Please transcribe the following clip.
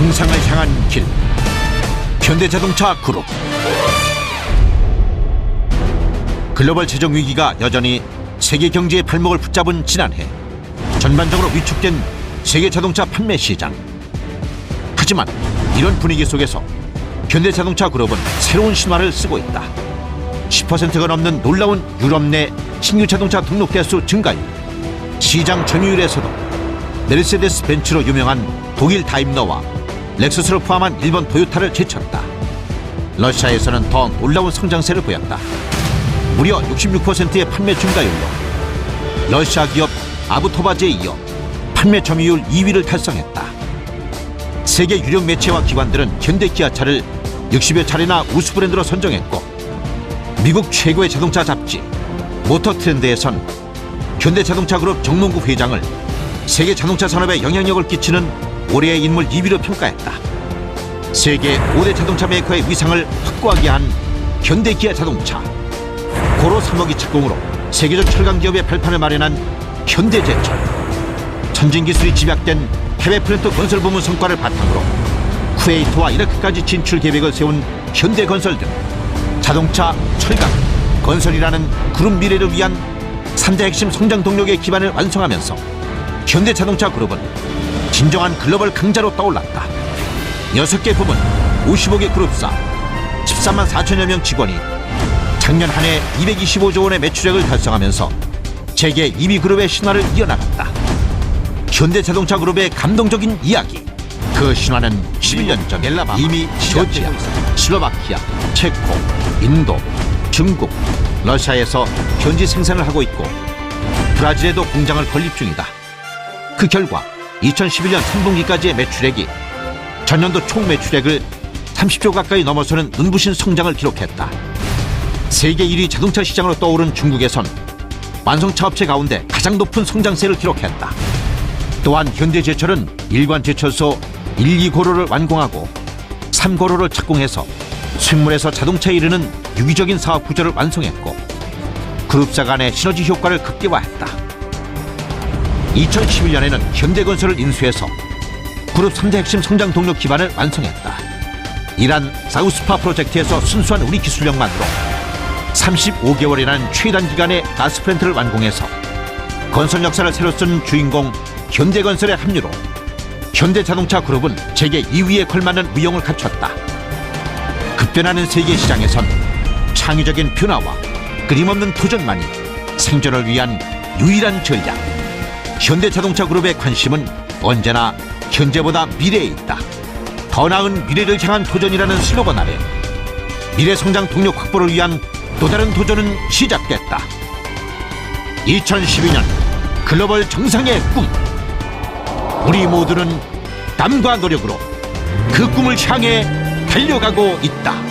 정상을 향한 길. 현대자동차 그룹. 글로벌 재정 위기가 여전히 세계 경제의 발목을 붙잡은 지난해 전반적으로 위축된 세계 자동차 판매 시장. 하지만 이런 분위기 속에서 현대자동차 그룹은 새로운 신화를 쓰고 있다. 10%가 넘는 놀라운 유럽 내 신규 자동차 등록 대수 증가율. 시장 점유율에서도 메르세데스 벤츠로 유명한 독일 다임러와 렉서스를 포함한 일본 토요타를 제쳤다. 러시아에서는 더 놀라운 성장세를 보였다. 무려 66%의 판매 증가율로 러시아 기업 아부토바제에 이어 판매 점유율 2위를 달성했다. 세계 유력 매체와 기관들은 현대 기아차를 60여 차례나 우수 브랜드로 선정했고 미국 최고의 자동차 잡지 모터 트렌드에선 현대 자동차 그룹 정몽구 회장을 세계 자동차 산업에 영향력을 끼치는 올해의 인물 2위로 평가했다. 세계 5대 자동차 메이커의 위상을 확고하게 한 현대 기아 자동차. 고로 3억이 착공으로 세계적 철강 기업의 발판을 마련한 현대제철. 전진 기술이 집약된 해외 플랜트 건설 부문 성과를 바탕으로 쿠웨이트와 이라크까지 진출 계획을 세운 현대건설 등 자동차, 철강, 건설이라는 그룹 미래를 위한 3대 핵심 성장 동력의 기반을 완성하면서 현대자동차 그룹은 진정한 글로벌 강자로 떠올랐다. 6개 부문, 55개 그룹사, 13만 4천여 명 직원이 작년 한 해 225조 원의 매출액을 달성하면서 세계 2위 그룹의 신화를 이어나갔다. 현대자동차 그룹의 감동적인 이야기. 그 신화는 11년 전 이미 조지아, 슬로바키아, 체코, 인도, 중국, 러시아에서 현지 생산을 하고 있고 브라질에도 공장을 건립 중이다. 그 결과 2011년 3분기까지의 매출액이 전년도 총 매출액을 30조 가까이 넘어서는 눈부신 성장을 기록했다. 세계 1위 자동차 시장으로 떠오른 중국에선 완성차 업체 가운데 가장 높은 성장세를 기록했다. 또한 현대제철은 일관 제철소 1, 2고로를 완공하고 3고로를 착공해서 쇳물에서 자동차에 이르는 유기적인 사업 구조를 완성했고 그룹사 간의 시너지 효과를 극대화했다. 2011년에는 현대건설을 인수해서 그룹 3대 핵심 성장 동력 기반을 완성했다. 이란 사우스파 프로젝트에서 순수한 우리 기술력만으로 35개월이라는 최단 기간에 가스 플랜트를 완공해서 건설 역사를 새로 쓴 주인공 현대건설의 합류로 현대자동차 그룹은 세계 2위에 걸맞는 위용을 갖췄다. 급변하는 세계 시장에선 창의적인 변화와 끊임없는 도전만이 생존을 위한 유일한 전략. 현대자동차 그룹의 관심은 언제나 현재보다 미래에 있다. 더 나은 미래를 향한 도전이라는 슬로건 아래 미래 성장 동력 확보를 위한 또 다른 도전은 시작됐다. 2012년 글로벌 정상의 꿈. 우리 모두는 땀과 노력으로 그 꿈을 향해 달려가고 있다.